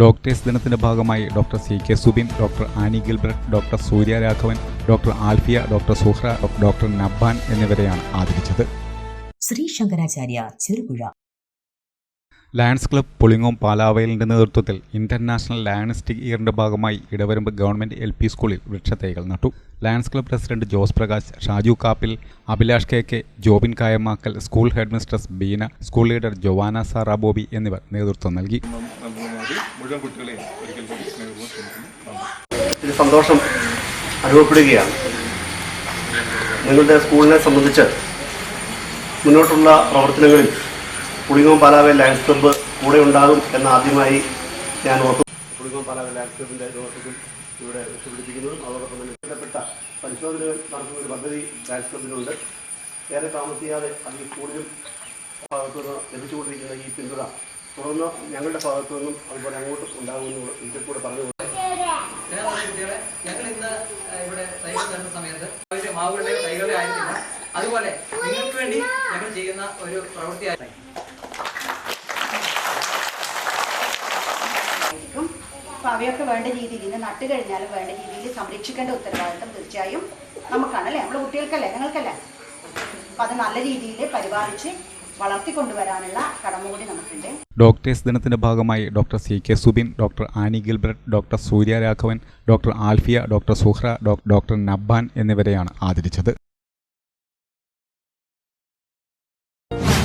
Doctors ദിനത്തിന്റെ ഭാഗമായി doctor C K Subin doctor Annie Gilbert doctor Surya Raghavan doctor Alfiya doctor Suhra doctor Nabban എന്നിവരെയാണ് ആദരിച്ചത്. Shri Shankaracharya Cherupuzha. Lions Club Pulingome പാലാവയലിന്റെ നേതൃത്വത്തിൽ international ലയണിസ്റ്റിക് ഇയറിന്റെ ഭാഗമായി ഇടവരമ്പ് ഗവൺമെന്റ് എൽ പി സ്കൂളിൽ വൃക്ഷത്തൈകൾ നട്ടു. Lions Club president Jose Prakash Shaju Kappil Abhilash K K Jobin Kayamakkal school headmistress Beena school leader Joana Sarabobby എന്നിവർ നേതൃത്വം നൽകി. മുഴുവൻ കുട്ടികളെയും ഒരിക്കൽ കൂടി സ്നേഹപൂർവം ക്ഷണിക്കുന്നു. ഒരു സന്തോഷം അനുഭവപ്പെടുകയാണ്. നിങ്ങളുടെ സ്കൂളിനെ സംബന്ധിച്ച് മുന്നോട്ടുള്ള പ്രവർത്തനങ്ങളിൽ പുളിങ്ങോം പാലാവേ ലയൺസ് ക്ലബ്ബ് കൂടെ ഉണ്ടാകും എന്ന് ആദ്യമായി ഞാൻ ഓർത്തു പുളിങ്ങോം പാലാവേ ലയൺസ് ക്ലബിന്റെ നേതൃത്വത്തിൽ ഇവിടെ രക്ഷപ്പെടുത്തിക്കുന്നതും അതോടൊപ്പം തന്നെ ബന്ധപ്പെട്ട പരിശോധനകൾ നടത്തുന്ന ഒരു പദ്ധതി ലയൺസ് ക്ലബിനുണ്ട് ഏറെ താമസിയാതെ അത് ഈ സ്കൂളിലും ഭാഗത്തുനിന്ന് ലഭിച്ചുകൊണ്ടിരിക്കുന്ന ഈ പിന്തുണ തുടർന്ന് ഞങ്ങളുടെ ഭാഗത്തു നിന്നും അതുപോലെ അങ്ങോട്ട് ഉണ്ടാകുമെന്ന് ഇതിൽ കൂടെ പറഞ്ഞു ഞങ്ങൾ ഇന്ന് ഇവിടെ തൈകൾ സമയത്ത് അവരുടെ മാവുകളുടെ തൈകളുടെ അതുപോലെ നിങ്ങൾക്ക് വേണ്ടി ഞങ്ങൾ ചെയ്യുന്ന ഒരു പ്രവൃത്തിയായി അവയൊക്കെ വേണ്ട രീതിയിൽ ഇന്ന് നട്ട് കഴിഞ്ഞാലും വേണ്ട രീതിയിൽ സംരക്ഷിക്കേണ്ട ഉത്തരവാദിത്തം തീർച്ചയായും നമുക്കാണല്ലേ നമ്മുടെ കുട്ടികൾക്കല്ലേ നിങ്ങൾക്കല്ലേ? അപ്പോൾ അത് നല്ല രീതിയിൽ പരിപാലിച്ച് വളർത്തിക്കൊണ്ടുവരാനുള്ള കടമ കൂടി നമുക്കുണ്ട്. ഡോക്ടേഴ്സ് ദിനത്തിന്റെ ഭാഗമായി doctor C K Subin doctor Annie Gilbert doctor Surya Raghavan doctor Alphia doctor Suhra doctor Nabban എന്നിവരെയാണ് ആദരിച്ചത്.